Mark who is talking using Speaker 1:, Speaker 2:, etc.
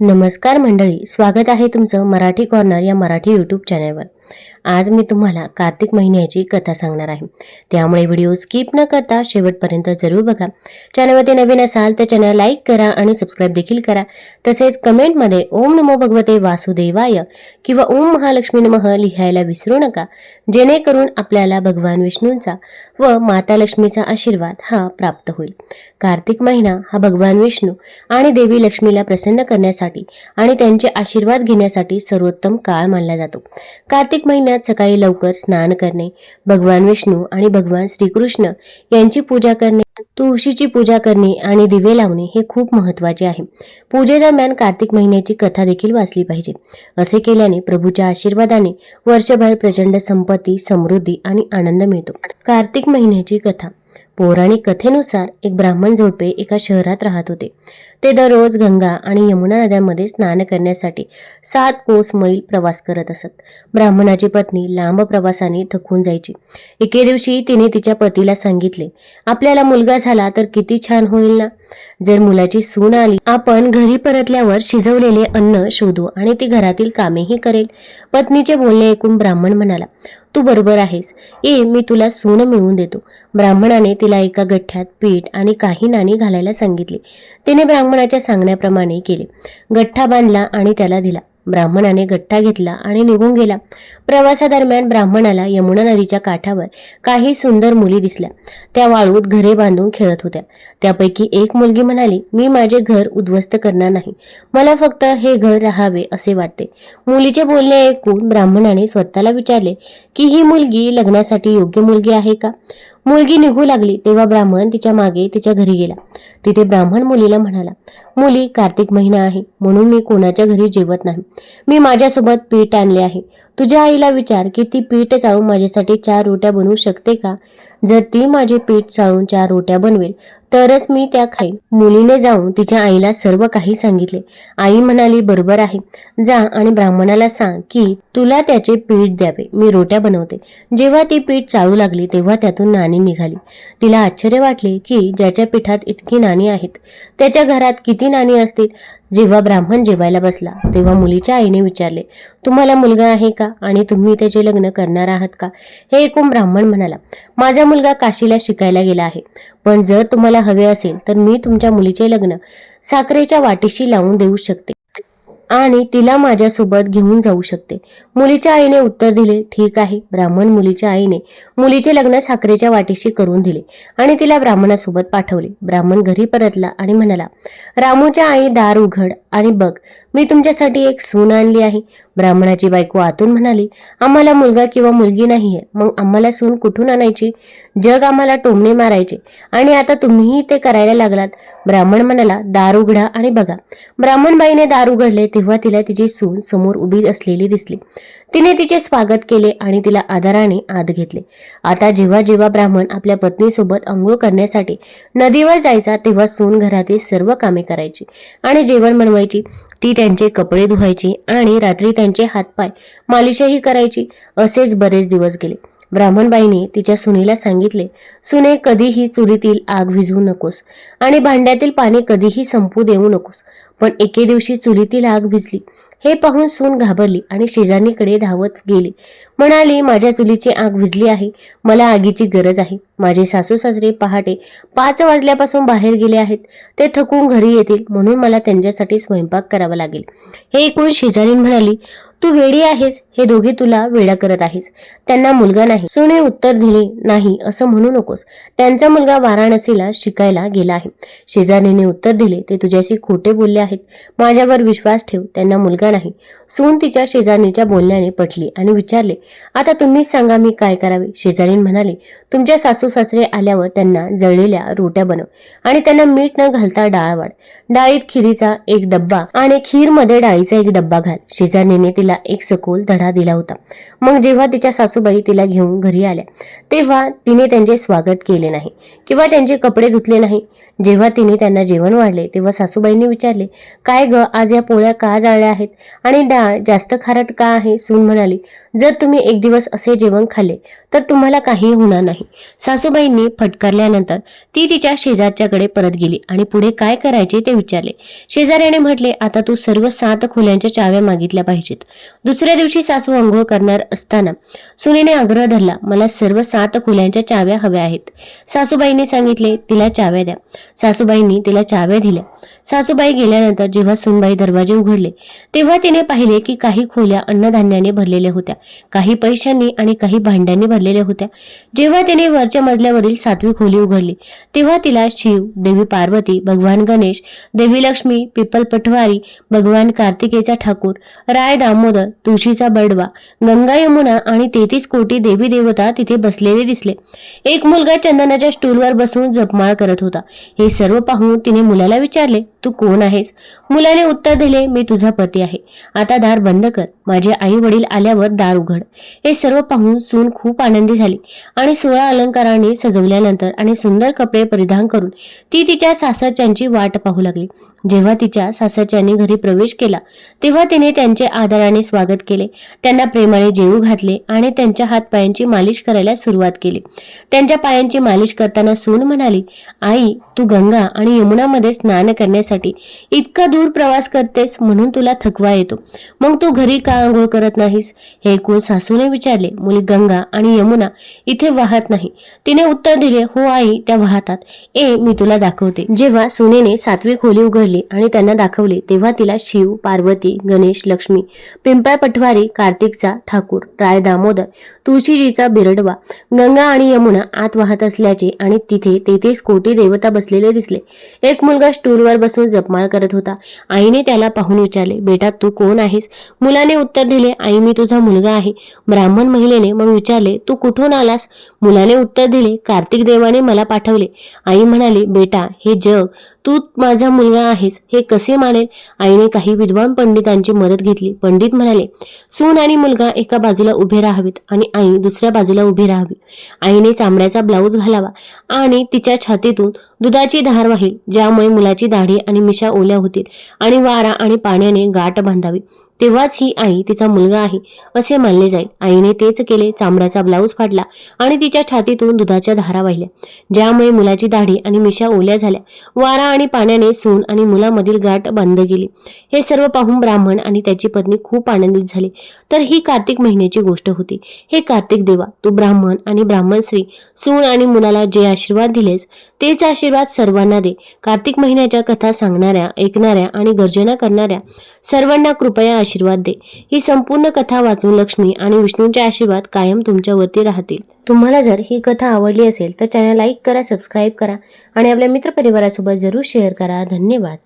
Speaker 1: नमस्कार मंडळी स्वागत आहे तुमचं मराठी कॉर्नर या मराठी यूट्यूब चॅनलवर आज मी तुम्हाला कार्तिक महिन्याची कथा सांगणार आहे. त्यामुळे व्हिडिओ स्किप न करता शेवटपर्यंत जरूर बघा. चॅनलमध्ये नवीन असाल तर चॅनल लाईक करा आणि सबस्क्राईब देखील करा. तसेच कमेंटमध्ये ओम नमो भगवते वासुदेवाय किंवा ओम महालक्ष्मी नमः लिहायला विसरू नका. जेणेकरून आपल्याला भगवान विष्णूंचा व माता लक्ष्मीचा आशीर्वाद हा प्राप्त होईल. कार्तिक महिना हा भगवान विष्णू आणि देवी लक्ष्मीला प्रसन्न करण्यासाठी आणि त्यांचे आशीर्वाद घेण्यासाठी सर्वोत्तम काळ मानला जातो. कार्तिक महिन्यात सकाळी लवकर स्नान करणे भगवान विष्णू आणि भगवान श्रीकृष्ण यांची पूजा करणे तुळशीची पूजा करणे आणि दिवे लावणे हे खूप महत्त्वाचे आहे. पूजेदरम्यान कार्तिक महिन्याची कथा देखील वाचली पाहिजे. असे केल्याने प्रभूच्या आशीर्वादाने वर्षभर प्रचंड संपत्ती समृद्धी आणि आनंद मिळतो. कार्तिक महिन्याची कथा. पौराणिक कथेनुसार एक ब्राह्मण झोडपे एका शहरात राहत होते. ते दररोज गंगा आणि यमुना नद्यांमध्ये स्नान करण्यासाठी सात कोस मैल प्रवास करत असत. ब्राह्मणाची पत्नी लांब प्रवासाने थकून जायची. एके दिवशी तिने तिच्या पतीला सांगितले आपल्याला मुलगा झाला तर किती छान होईल ना? जर मुलाची सून आली आपण घरी परतल्यावर शिजवलेले अन्न शोधू आणि ती घरातील कामेही करेल. पत्नीचे बोलणे ऐकून ब्राह्मण म्हणाला तू बरोबर आहेस. ये मी तुला सून मिळवून देतो. ब्राह्मणाने तिला एका गठ्ठ्यात पीठ आणि काही नाणी घालायला सांगितले. तिने ब्राह्मण ब्राह्मणाच्या सांगण्याप्रमाणे केले. गठ्ठा बांधला आणि त्याला दिला. ब्राह्मणाने गठ्ठा घेतला आणि निघून गेला. प्रवासादरम्यान ब्राह्मणाला यमुना नदीच्या काठावर काही सुंदर मुली दिसल्या. त्या वाळूत घरे बांधून खेळत होत्या. त्यापैकी एक मुलगी म्हणाली मी माझे घर उद्ध्वस्त करणार नाही. मला फक्त हे घर राहावे असे वाटते. मुलीचे बोलणे ऐकून ब्राह्मणाने स्वतःला विचारले की ही मुलगी लग्नासाठी योग्य मुलगी आहे का? मुलगी निघू लागली तेव्हा ब्राह्मण तिच्यामागे तिच्या घरी गेला. तिथे ब्राह्मण मुलीला म्हणाला मुली कार्तिक महिना आहे म्हणून मी कोणाच्या घरी जेवत नाही. मी माझ्यासोबत पीठ आणले आहे. तुझ्या आईला विचार की ती पीठ चाळून माझ्यासाठी चार रोट्या बनवू शकते का? जर ती माझे पीठ चाळून चार रोट्या बनवेल तरच मी त्या खाईन मुलीने जाऊन तिच्या आईला सर्व काही सांगितले. आई म्हणाली बरोबर आहे. जा आणि ब्राह्मणाला सांग की तुला त्याचे पीठ द्यावे. मी रोट्या बनवते. जेव्हा ती पीठ चाळू लागली तेव्हा त्यातून नाणी निघाली. तिला आश्चर्य वाटले की ज्याच्या पिठात इतकी नाणी आहेत. त्याच्या घरात किती नाणी असतील? जेव्हा ब्राह्मण जेवायला बसला तेव्हा मुलीच्या आईने विचारले तुम्हाला मुलगा आहे का? आणि तुम्ही त्याचे लग्न करणार आहात का? हे ऐकून ब्राह्मण म्हणाला माझा मुलगा काशीला शिकायला गेला आहे. पण जर तुम्हाला हवे असेल तर मी तुमच्या मुलीचे लग्न साखरेच्या वाटीशी लावून देऊ शकते. आणि तिला माझ्यासोबत घेऊन जाऊ शकते. मुलीच्या आईने उत्तर दिले ठीक आहे. ब्राह्मण मुलीच्या आईने मुलीचे लग्न साखरेच्या वाटेशी करून दिले आणि तिला ब्राह्मणासोबत पाठवले. ब्राह्मण घरी परतला आणि म्हणाला रामूच्या आई दार उघड आणि बघ मी तुमच्यासाठी एक सून आणली आहे. ब्राह्मणाची बायको आतून म्हणाली आम्हाला मुलगा किंवा मुलगी नाहीये. मग आम्हाला सून कुठून आणायची? जग आम्हाला टोमणे मारायचे. आणि आता तुम्हीही ते करायला लागलात. ब्राह्मण म्हणाला दार उघडा आणि बघा. ब्राह्मणबाईने दार उघडले तेव्हा तिला तिची सून समोर उभी असलेली दिसली. तिने तिचे स्वागत केले आणि तिला आदराने आत घेतले. आता जेव्हा जेव्हा ब्राह्मण आपल्या पत्नीसोबत आंघोळ करण्यासाठी नदीवर जायचा तेव्हा सून घरातील सर्व कामे करायची आणि जेवण बनवायची. ती त्यांचे कपडे धुवायची आणि रात्री त्यांचे हातपाय मालिशही करायची. असेच बरेच दिवस गेले. ब्राह्मणबाईने तिच्या सुनेला सांगितले सुने कधीही चुलीतील आग विझवू नकोस आणि भांड्यातील पाणी कधीही संपू देऊ नकोस. पण एके दिवशी चुलीतील आग भिजली हे पाहून सून घाबरली आणि शेजारणीकडे धावत गेली. म्हणाली माझ्या चुलीची आग विजली आहे. मला आगीची गरज आहे. माझे सासू सासरे पहाटे पाच वाजल्यापासून बाहेर गेले आहेत. ते थकून घरी येतील. म्हणून मला त्यांच्यासाठी स्वयंपाक करावा लागेल. हे ऐकून शेजारीन म्हणाली तू वेडी आहेस. हे दोघे तुला वेडा करत आहेस. त्यांना मुलगा नाही. सुने उत्तर दिले नाही असं म्हणू नकोस. त्यांचा मुलगा वाराणसीला शिकायला गेला आहे. शेजारीने उत्तर दिले ते तुझ्याशी खोटे बोलले आहेत. माझ्यावर विश्वास ठेव. त्यांना मुलगा नाही. सून तिच्या शेजारणीच्या बोलण्याने पटली आणि विचारले आता तुम्हीच सांगा मी काय करावे? शेजारीन म्हणाले तुमच्या सासू सासरे आल्यावर त्यांना जळलेल्या रोट्या बनव आणि त्यांना मीठ न घालता डाळ वाढ. डाळीत खिरीचा एक डब्बा आणि खीरमध्ये डाळीचा एक डब्बा घाल. शेजारणीने तिला एक सखोल धडा दिला होता. मग जेव्हा तिच्या सासूबाई तिला घेऊन घरी आल्या तेव्हा तिने त्यांचे स्वागत केले नाही किंवा त्यांचे कपडे धुतले नाही. जेव्हा तिने त्यांना जेवण वाढले तेव्हा सासूबाईंनी विचारले काय ग आज या पोळ्या का जाळल्या आहेत? आणि डाळ जास्त खारट का आहे? सून म्हणाली जर तुम्ही एक दिवस असे जेवण खाल्ले तर तुम्हाला काही होणार नाही. सासूबाईंनी फटकारल्यानंतर ती तिच्या शेजारच्याकडे परत गेली आणि पुढे काय करायचे ते विचारले. शेजाऱ्याने म्हटले आता तू सर्व सात खोल्यांच्या चाव्या मागितल्या पाहिजेत. दुसऱ्या दिवशी सासू आंघोळ करणार असताना सुनेने आग्रह धरला मला सर्व सात खोल्यांच्या चाव्या हव्या आहेत. सासूबाईंनी सांगितले तिला चाव्या द्या. सासूबाईंनी तिला चाव्या दिल्या. सासूबाई गेल्यानंतर जेव्हा सुनबाई दरवाजे उघडले तेव्हा तेव्हा तिने पाहिले की काही खोल्या अन्नधान्याने भरलेल्या होत्या काही पैशांनी आणि काही भांड्यांनी भरलेल्या होत्या. जेव्हा तिने वरच्या मजल्यावरील सातवी खोली उघडली तेव्हा तिला शिव देवी पार्वती भगवान गणेश देवी लक्ष्मी पिपल पटवारी भगवान कार्तिकेचा ठाकूर राय दामोदर तुळशीचा बडवा गंगा यमुना आणि तेहतीस कोटी देवी देवता तिथे बसलेले दिसले. एक मुलगा चंदनाच्या स्टूलवर बसून जपमाळ करत होता. हे सर्व पाहून तिने मुलाला विचारले तू कोण आहेस? मुलाने उत्तर दिले मी तुझा पती आहे. आता दार बंद कर. माझे आई वडील आल्यावर दार उघड. हे सर्व पाहून सून खूप आनंदी झाली आणि सोळा अलंकाराने सजवल्यानंतर आणि सुंदर कपडे परिधान करून ती तिच्या सासरच्यांची वाट पाहू लागली. जेव्हा तिच्या सासरच्यांनी घरी प्रवेश केला तेव्हा तिने त्यांचे आदराने स्वागत केले. त्यांना प्रेमाने जेवू घातले आणि त्यांच्या हातपायांची मालिश करायला सुरुवात केली. त्यांच्या पायांची मालिश करताना सून म्हणाली आई तू गंगा आणि यमुनामध्ये स्नान करण्यासाठी इतका दूर प्रवास करतेस म्हणून तुला थकवा येतो. मग तू घरी का आंघोळ करत नाहीस? हे ऐकून सासूने विचारले मुली गंगा आणि यमुना इथे वाहत नाही. तिने उत्तर दिले हो आई त्या वाहतात. ए मी तुला दाखवते. जेव्हा सुनेने सातवी खोली उघडली आणि त्यांना दाखवले तेव्हा तिला शिव पार्वती गणेश लक्ष्मी पिंपळ पटवारी कार्तिकचा ठाकूर राय दामोदर तुळशीजीचा बिरडवा गंगा आणि यमुना आत वाहत असल्याचे आणि तिथे तेहतीस कोटी देवता बसलेले दिसले. एक मुलगा स्टूलवर बसून जपमाळ करत होता. आईने त्याला पाहून विचारले बेटा तू कोण आहेस? मुलाने उत्तर दिले आई मी तुझा मुलगा आहे. ब्राह्मण महिलेने मग विचारले तू कुठून आलास? मुलाने उत्तर दिले कार्तिक देवाने मला पाठवले. आई म्हणाली बेटा हे जग तू माझा मुलगा आहेस हे कसे मानेल? आईने काही विद्वान पंडितांची मदत घेतली. पंडित म्हणाले सून आणि मुलगा एका बाजूला उभे राहावेत आणि आई दुसऱ्या बाजूला उभी राहावी. आईने चामड्याचा ब्लाऊज घालावा आणि तिच्या छातीतून दुधाची धार वाहील ज्यामुळे मुलाची दाढी आणि मिशा ओल्या होतील आणि वारा आणि पाण्याने गाठ बांधावी. तेव्हाच ही आई तिचा मुलगा आहे असे मानले जाईल. आईने तेच केले चामड्याचा ब्लाऊज फाडला आणि तिच्या छातीतून दुधाच्या धारा वाहिल्या. ज्यामुळे मुलाची दाढी आणि मिशा ओल्या झाल्या. वारा आणि पाण्याने सून आणि मुलामधील गाठ बंद गेली हे सर्व पाहून ब्राह्मण आणि त्याची पत्नी खूप आनंदित झाले. तर ही कार्तिक महिन्याची गोष्ट होती. हे कार्तिक देवा तू ब्राह्मण आणि ब्राह्मण स्त्री सून आणि मुलाला जे आशीर्वाद दिलेस तेच आशीर्वाद सर्वांना दे. कार्तिक महिन्याच्या कथा सांगणाऱ्या ऐकणाऱ्या आणि गर्जना करणाऱ्या सर्वांना कृपया आशीर्वाद दे. ही संपूर्ण कथा वाचून लक्ष्मी आणि विष्णूंचे आशीर्वाद कायम तुमच्यावरती राहतील. तुम्हाला जर ही कथा आवडली असेल तर चॅनल लाईक करा सबस्क्राईब करा आणि आपल्या मित्रपरिवारासोबत जरूर शेअर करा. धन्यवाद.